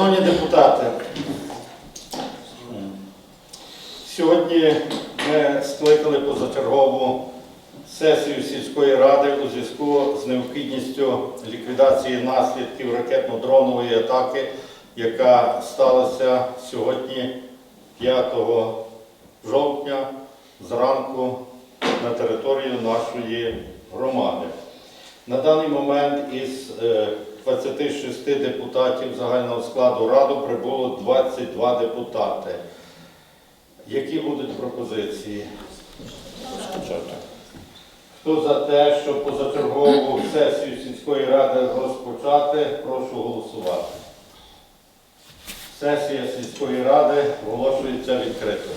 Шановні депутати, сьогодні ми скликали позачергову сесію сільської ради у зв'язку з необхідністю ліквідації наслідків ракетно-дронової атаки, яка сталася сьогодні, 5 жовтня, зранку на територію нашої громади. На даний момент із е, 26 депутатів загального складу ради прибуло 22 депутати. Які будуть пропозиції? Хто за те, щоб позачергову сесію сільської ради розпочати, прошу голосувати. Сесія сільської ради оголошується відкритою.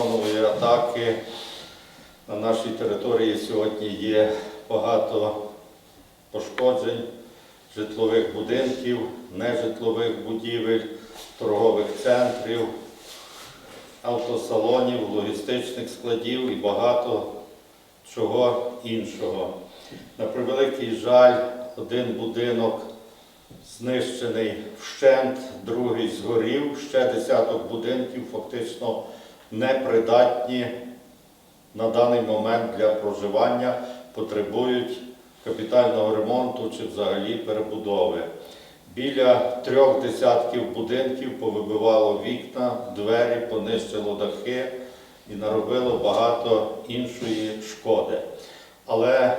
Ракетно-дронової атаки на нашій території сьогодні є багато пошкоджень житлових будинків, нежитлових будівель, торгових центрів, автосалонів, логістичних складів і багато чого іншого. На превеликий жаль, один будинок знищений вщент, другий згорів, ще десяток будинків фактично непридатні на даний момент для проживання, потребують капітального ремонту чи взагалі перебудови. Біля трьох десятків будинків повибивало вікна, двері, понищило дахи і наробило багато іншої шкоди. Але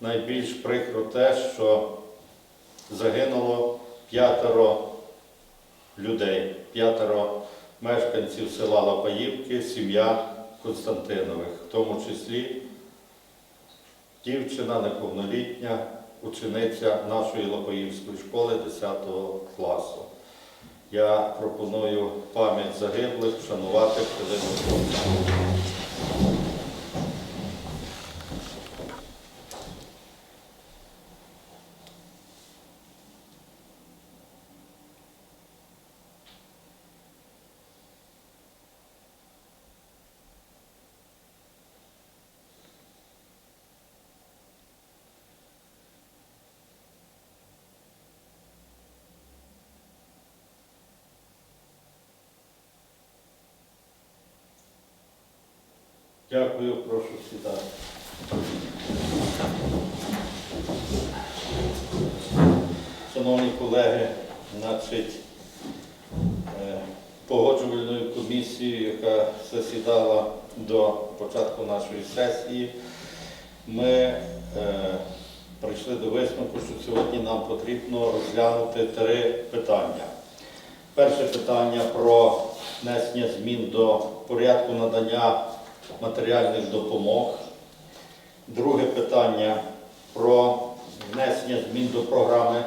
найбільш прикро те, що загинуло п'ятеро людей, п'ятеро мешканців села Лапаївки, сім'я Константинових, в тому числі дівчина неповнолітня, учениця нашої Лапаївської школи 10 класу. Я пропоную пам'ять загиблих вшанувати хвилину. Дякую, прошу сідати. Шановні колеги, значить, е, погоджувальною комісією, яка засідала до початку нашої сесії, ми е, прийшли до висновку, що сьогодні нам потрібно розглянути три питання. Перше питання про внесення змін до порядку надання матеріальних допомог. Друге питання про внесення змін до програми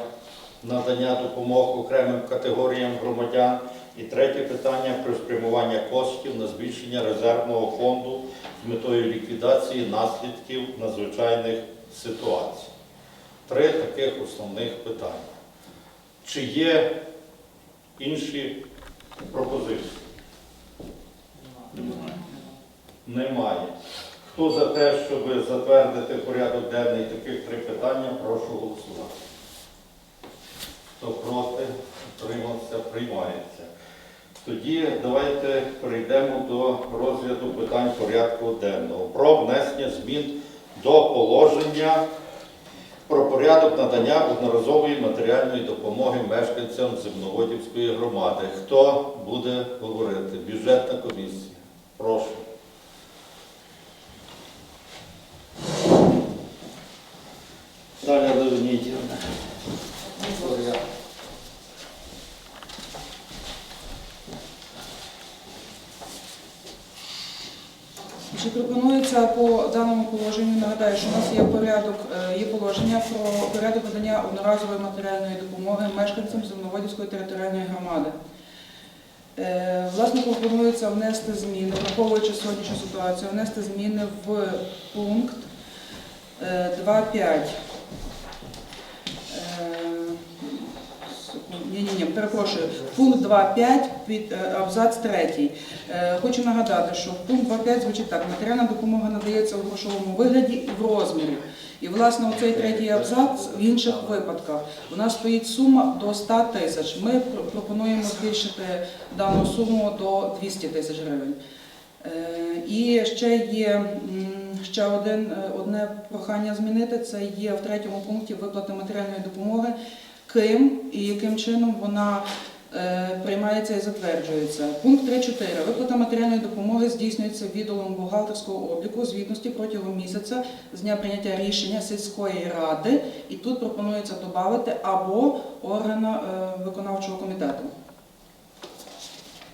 надання допомог окремим категоріям громадян. І третє питання про спрямування коштів на збільшення резервного фонду з метою ліквідації наслідків надзвичайних ситуацій. Три таких основних питання. Чи є інші пропозиції? Немає. Хто за те, щоб затвердити порядок денний таких три питання, прошу голосувати. Хто проти, утримався, приймається. Тоді давайте перейдемо до розгляду питань порядку денного про внесення змін до положення про порядок надання одноразової матеріальної допомоги мешканцям Земноводівської громади. Хто буде говорити? Бюджетна комісія. Прошу. Далі Леонідівна. Чи пропонується по даному що у нас є порядок, е, є положення про порядок надання одноразової матеріальної допомоги мешканцям Земноводівської територіальної громади. Е, Власне, пропонується внести зміни, враховуючи сьогоднішню ситуацію, внести зміни в пункт е, 2.5. Е, Ні, ні, ні, перепрошую. Пункт 2.5 під е, абзац 3. Е, Хочу нагадати, що пункт 2.5 звучить так. Матеріальна допомога надається у грошовому вигляді і в розмірі. І, власне, оцей третій абзац в інших випадках. У нас стоїть сума до 100 тисяч. Ми пропонуємо збільшити дану суму до 200 тисяч гривень. Е, І ще є ще один, одне прохання змінити. Це є в третьому пункті виплати матеріальної допомоги. Ким і яким чином вона е, приймається і затверджується. Пункт 3.4. Виплата матеріальної допомоги здійснюється відділом бухгалтерського обліку звітності протягом місяця з дня прийняття рішення сільської ради. І тут пропонується додати або органа е, виконавчого комітету.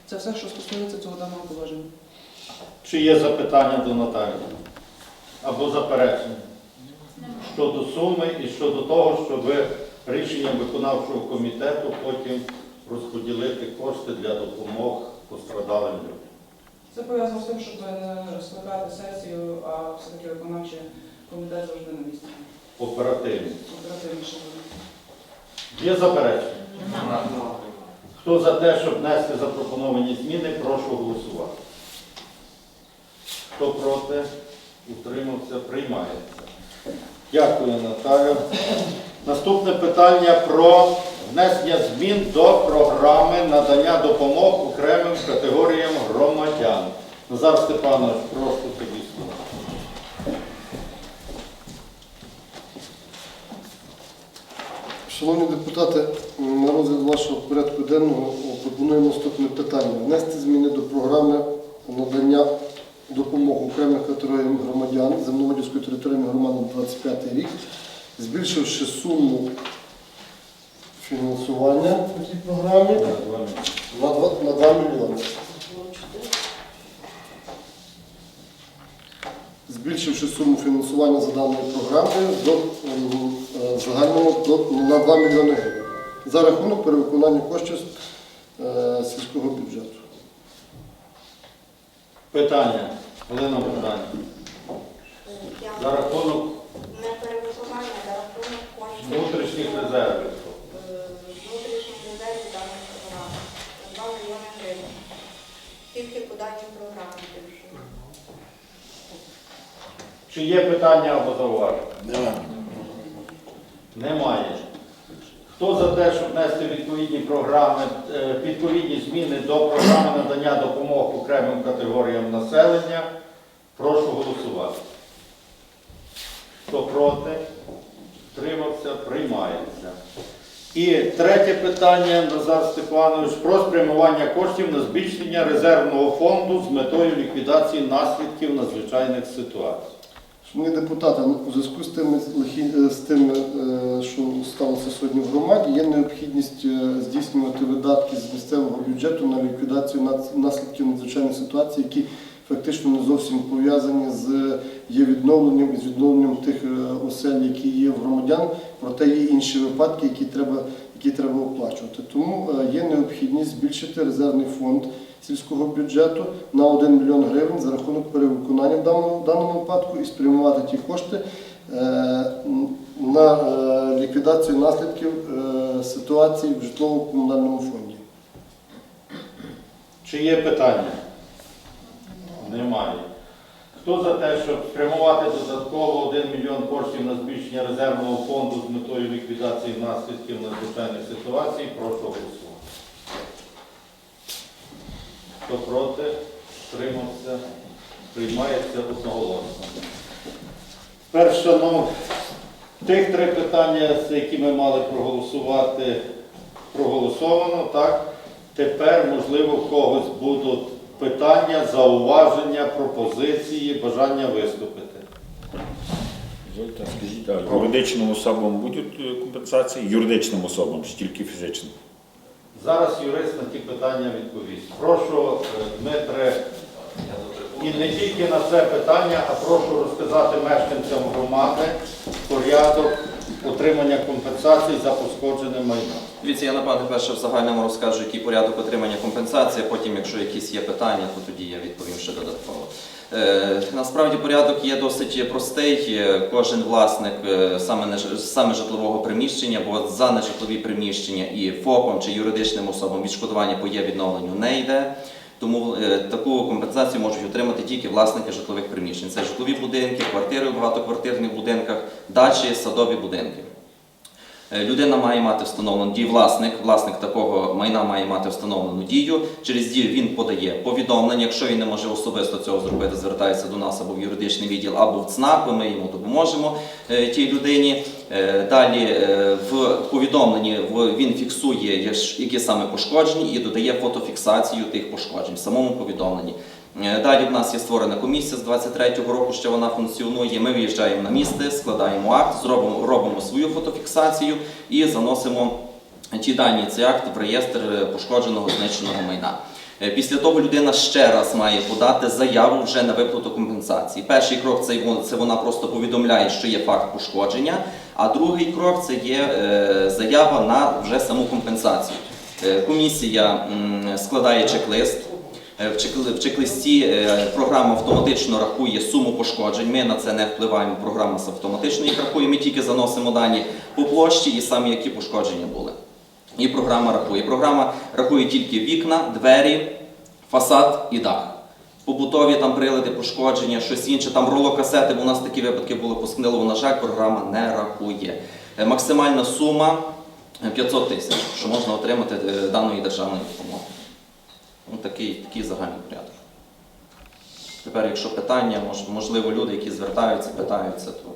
Це все, що стосується цього даного положення. Чи є запитання до Наталії? Або заперечення? Щодо суми і щодо того, щоб рішенням виконавчого комітету потім розподілити кошти для допомог пострадалим людям. Це пов'язано з тим, щоб не скликати сесію, а все-таки виконавчий комітет завжди на місці. Оперативно. Оперативніше буде. Є заперечення? Хто за те, щоб внести запропоновані зміни, прошу голосувати. Хто проти, утримався, приймається. Дякую, Наталя. Наступне питання про внесення змін до програми надання допомог окремим категоріям громадян. Назар Степанович, прошу тобі слово. Шановні депутати, на розгляд вашого порядку денного пропонуємо наступне питання. Внести зміни до програми надання допомоги окремих категоріям громадян Земноводівської територіальної громади 25 рік, збільшивши суму фінансування по цій програмі на 2, на 2 мільйони. Збільшивши суму фінансування за даною програмою до ем, е, загального до, на 2 мільйони гривень за рахунок перевиконання коштів е, сільського бюджету. Питання. Олена Богданівна. За рахунок не перевиконання за рахунок коштів внутрішніх резервів. е, внутрішніх резервів даної програми. 2 мільйони гривень. Тільки по даній програмі більше. Чи є питання або зауваження? Немає. Хто за те, щоб внести відповідні програми, е, відповідні зміни до програми надання допомог окремим категоріям населення, прошу голосувати. Хто проти? Тримався, приймається. І третє питання, Назар Степанович, про спрямування коштів на збільшення резервного фонду з метою ліквідації наслідків надзвичайних ситуацій. Шановні депутати, у зв'язку з тим, з тим, е, що сталося сьогодні в громаді, є необхідність е, здійснювати видатки з місцевого бюджету на ліквідацію наслідків надзвичайної ситуації, які фактично не зовсім пов'язані з є відновленням і з відновленням тих е, осель, які є в громадян, проте є інші випадки, які треба, які треба оплачувати. Тому е, є необхідність збільшити резервний фонд сільського бюджету на 1 мільйон гривень за рахунок перевиконання в даному, випадку і спрямувати ті кошти е, на е, ліквідацію наслідків е, ситуації в житлово-комунальному фонді. Чи є питання? Немає. Хто за те, щоб спрямувати додатково 1 мільйон коштів на збільшення резервного фонду з метою ліквідації наслідків надзвичайних ситуацій, прошу голосувати. Хто проти, стримався, приймається одноголосно. Перше, шановні, тих три питання, які ми мали проголосувати, проголосовано, так? Тепер, можливо, в когось будуть питання, зауваження, пропозиції, бажання виступити. Юридичним особам будуть е, компенсації? Юридичним особам тільки фізичним? Зараз юрист на ті питання відповість. Прошу, е, Дмитре, і не тільки на це питання, а прошу розказати мешканцям громади порядок отримання компенсацій за пошкоджене майно. Дивіться, я напевне перше в загальному розкажу, який порядок отримання компенсації, а потім, якщо якісь є питання, то тоді я відповім ще додатково. Е, насправді порядок є досить простий. Е, Кожен власник е, саме, саме житлового приміщення, бо за нежитлові приміщення і ФОПом чи юридичним особам відшкодування по є відновленню не йде. Тому е, таку компенсацію можуть отримати тільки власники житлових приміщень. Це житлові будинки, квартири у багатоквартирних будинках, дачі, садові будинки. Е, Людина має мати встановлену дію, власник, власник такого майна має мати встановлену дію. Через дію він подає повідомлення. Якщо він не може особисто цього зробити, звертається до нас або в юридичний відділ, або в ЦНАП, ми йому допоможемо е, тій людині. Е, Далі в повідомленні він фіксує, які саме пошкоджені, і додає фотофіксацію тих пошкоджень в самому повідомленні. Е, Далі в нас є створена комісія з 23-го року, що вона функціонує. Ми виїжджаємо на місце, складаємо акт, зробимо, робимо свою фотофіксацію і заносимо ті дані, цей акт в реєстр е, пошкодженого знищеного майна. Е, Після того людина ще раз має подати заяву вже на виплату компенсації. Перший крок це, вона просто повідомляє, що є факт пошкодження, а другий крок це є заява на вже саму компенсацію. Комісія складає чек-лист. Е, В чек- в чек-листі е, програма автоматично рахує суму пошкоджень. Ми на це не впливаємо. Програма автоматично їх рахує. Ми тільки заносимо дані по площі і самі які пошкодження були. І програма рахує. Програма рахує тільки вікна, двері, фасад і дах. Побутові там прилади, пошкодження, щось інше, там ролокасети, бо у нас такі випадки були по на жаль, програма не рахує. Е, Максимальна сума е, 500 тисяч, що можна отримати даної державної допомоги. Ну, такий, такий загальний порядок. Тепер, якщо питання, можливо, люди, які звертаються, питаються, то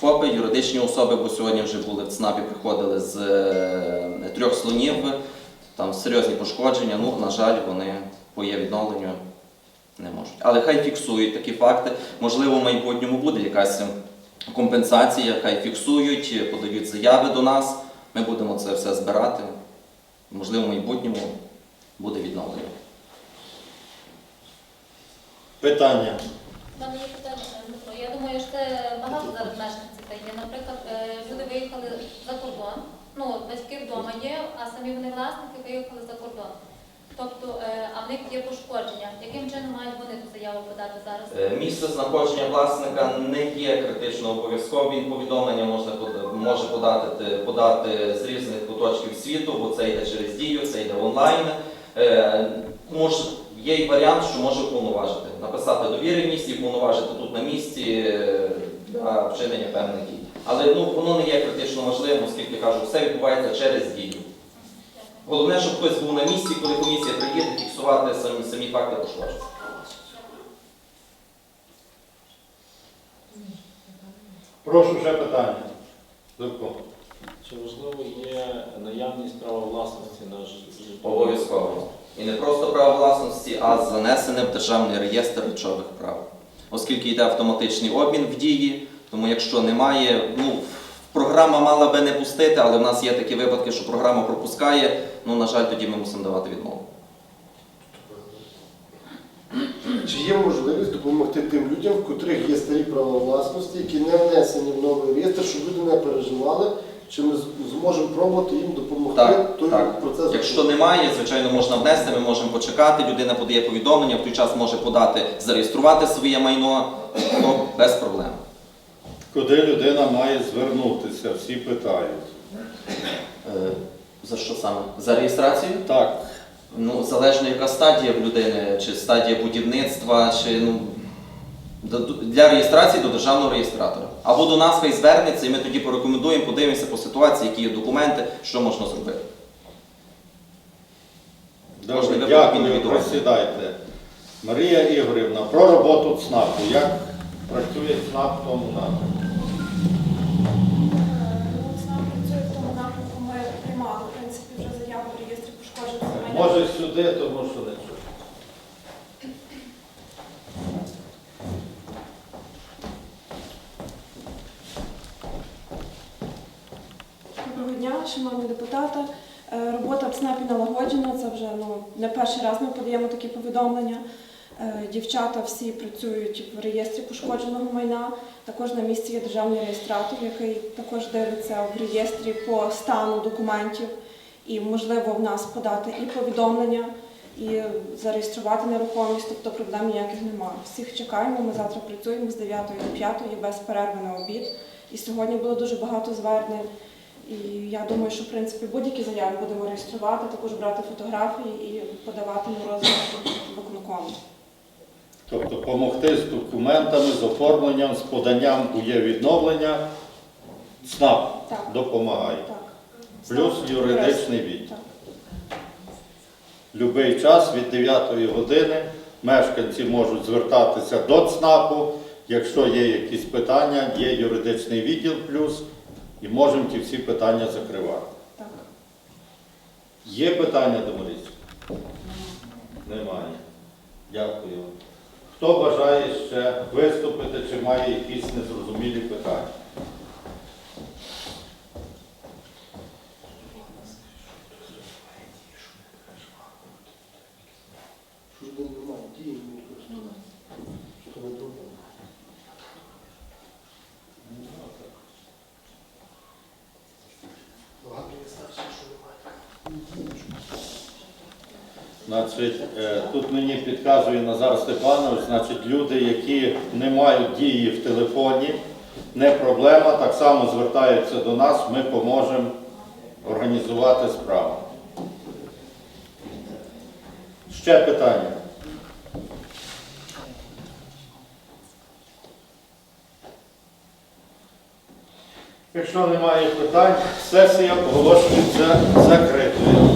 ФОПи, юридичні особи, бо сьогодні вже були в ЦНАПі, приходили з е, трьох слонів, там серйозні пошкодження, ну, на жаль, вони по є відновленню не можуть. Але хай фіксують такі факти. Можливо, в майбутньому буде якась компенсація, хай фіксують, подають заяви до нас. Ми будемо це все збирати. Можливо, в майбутньому буде відновлення. Питання. У мене є питання, Дмитро. Я думаю, що це багато зараз мешканців є. Наприклад, е, люди виїхали за кордон, ну, батьки вдома є, а самі вони власники виїхали за кордон. Тобто, е, а в них є пошкодження. Яким чином мають вони ту заяву подати зараз? Е, Місце знаходження власника не є критично обов'язковим. Він повідомлення можна може подати, подати з різних куточків світу, бо це йде через дію, це йде онлайн. Е, Мож, є й варіант, що може уповноважити. Написати довіреність і уповноважити тут на місці е, для вчинення певних дій. Але ну, воно не є критично важливим, оскільки кажу, все відбувається через дію. Головне, щоб хтось був на місці, коли комісія приїде фіксувати самі, самі факти пошкоджень. Прошу ще питання. Зубко. Чи важливо є наявність права власності на житло? Обов'язково. І не просто право власності, а занесене в державний реєстр речових прав. Оскільки йде автоматичний обмін в дії, тому якщо немає, ну програма мала би не пустити, але в нас є такі випадки, що програма пропускає. Ну на жаль, тоді ми мусимо давати відмову. Чи є можливість допомогти тим людям, в котрих є старі права власності, які не внесені в новий реєстр, щоб люди не переживали, чи ми зможемо пробувати їм допомогти Так, той так. процес? Якщо немає, звичайно, можна внести, ми можемо почекати. Людина подає повідомлення, в той час може подати, зареєструвати своє майно, то без проблем. куди людина має звернутися, всі питають. Е, За що саме? За реєстрацію? Так, Ну, залежно яка стадія в людини, чи стадія будівництва, чи ну. Для реєстрації до державного реєстратора. Або до нас хай звернеться, і ми тоді порекомендуємо, подивимося по ситуації, які є документи, що можна зробити. добре, дякую, присідайте. Марія Ігорівна, про роботу ЦНАПу. Як працює ЦНАП в тому напрямку? Ну, це нам працює в тому напрямку. Ми приймали, в принципі, вже заяву в реєстрі пошкоджених земель. Може сюди, тому що не чую. Дня, шановні депутати. Е, Робота в ЦНАПі налагоджена. Це вже ну, не перший раз ми подаємо такі повідомлення. Е, Дівчата всі працюють в реєстрі пошкодженого майна. Також на місці є державний реєстратор, який також дивиться в реєстрі по стану документів. І можливо в нас подати і повідомлення, і зареєструвати нерухомість, тобто проблем ніяких немає. Всіх чекаємо. Ми завтра працюємо з 9 до 5 без перерви на обід. І сьогодні було дуже багато звернень. І я думаю, що в принципі будь-які заяви будемо реєструвати, також брати фотографії і подавати на розгляд виконкому. Тобто допомогти з документами, з оформленням, з поданням у є відновлення. ЦНАП Так. допомагає. Так. Плюс юридичний відділ. Любий час від 9 години мешканці можуть звертатися до ЦНАПу. Якщо є якісь питання, є юридичний відділ плюс, і можемо ті всі питання закривати. Так. Є питання до Марійці? Немає. Дякую. Хто бажає ще виступити чи має якісь незрозумілі питання? Що ж де немає? Дії не користуються. Що не добре? Багато є старших, що немає. Значить, е, тут мені підказує Назар Степанович, значить, люди, які не мають дії в телефоні, не проблема, так само звертаються до нас, ми поможемо організувати справу. Ще питання. Якщо немає питань, сесія оголошується закритою.